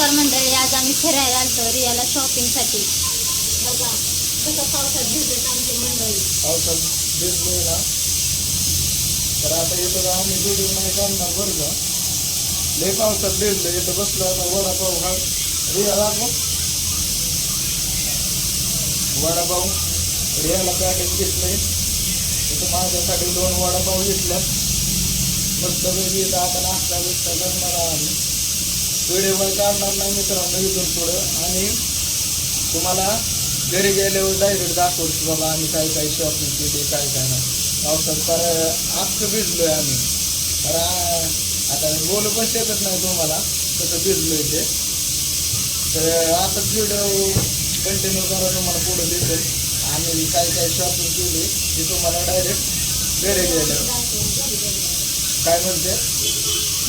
नमस्कार मंडळी आज आम्ही फिरायला आलतो रियाला शॉपिंगसाठी बघा कसं पावसात भिजत आमची मंडळी. पावसात भिजलोय ना? तर आता येतो का आम्ही व्हिडिओ नाही काढणार बरं का? लय पावसात भिजलो इथं बसलो आता वडापाव घाल रिया लागो वडापाव रियाला पॅकेट घेतलंय. इथं माझ्यासाठी दोन वडापाव घेतल्यात. मस्त वेगळी इथं आता नाश्ता बिस्ता करणार आम्ही. व्हिडिओ काढणार नाही मित्रांनो इथून पुढं. आणि तुम्हाला घरी गेल्यावर डायरेक्ट दाखवतो बाबा आम्ही काय काय शॉपिंग केली काय काय नाही. पावसात फार अख्खं भिजलोय आम्ही. तर आता मी बोलू पण शकत नाही तुम्हाला कसं भिजलोय ते. तर आताच व्हिडिओ कंटिन्यू करा तुम्हाला पुढे दिसेल आम्ही काय काय शॉपिंग केली ती तुम्हाला डायरेक्ट घरी गेल्यावर. काय म्हणते?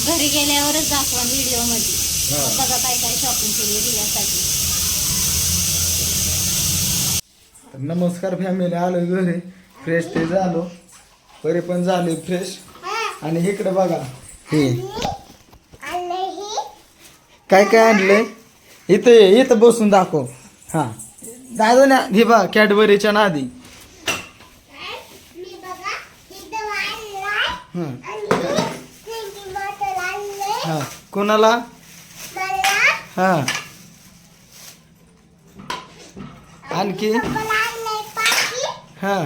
घरी गेल्यावरच दाखवा व्हिडिओमध्ये बघा काय काय शॉपिंग केली रियासाठी नमस्कार फॅमिली आलो घरी. फ्रेश ते झालो. परी पण झाली फ्रेश आणि इकडे बघा. हे. काय काय आणलंय? इथं ये, इथं बसून दाखव. हा. दादा ना हे बघ कॅडबरीच्या नादी. हा. कोणाला? हा. आणखी? हा.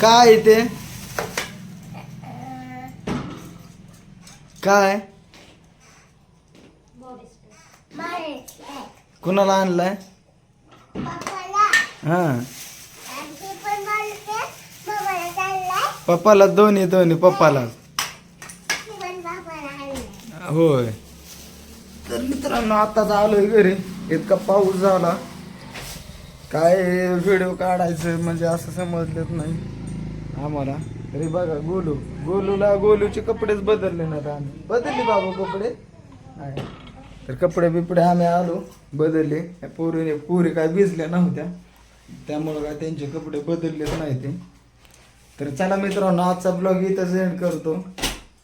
काय ते? काय? कुणाला आणलाय? हा. पप्पाला दोन्ही दोन्ही पप्पाला. होय. तर मित्रांनो आताच आलोय घरी. इतका पाऊस झाला. काय व्हिडिओ काढायचं म्हणजे असं समजलेच नाही. आम्हाला. तरी बघा गोलू. गोलूला गोलूचे कपडेच बदलले ना आम्ही. बदलले बाबा कपडे? नाही. तर कपडे बिपडे आम्ही आलो बदलले. त्या पोरीने पोरी काय भिजल्या नव्हत्या. त्यामुळं काय त्यांचे कपडे बदललेच नाही ते. तर चला मित्रांनो आजचा ब्लॉग इथंच एंड करतो.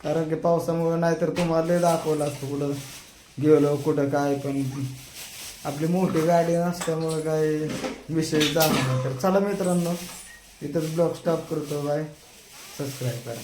कारण की पावसामुळे नाहीतर तुम्हाला लय दाखवलं असतं कुठं गेलो कुठं काय पण. आपली मोठी गाडी नसल्यामुळं काय विषय जाणार नाही. तर चला मित्रांनो इथंच ब्लॉग स्टॉप करतो. बाय सबस्क्राईब करा.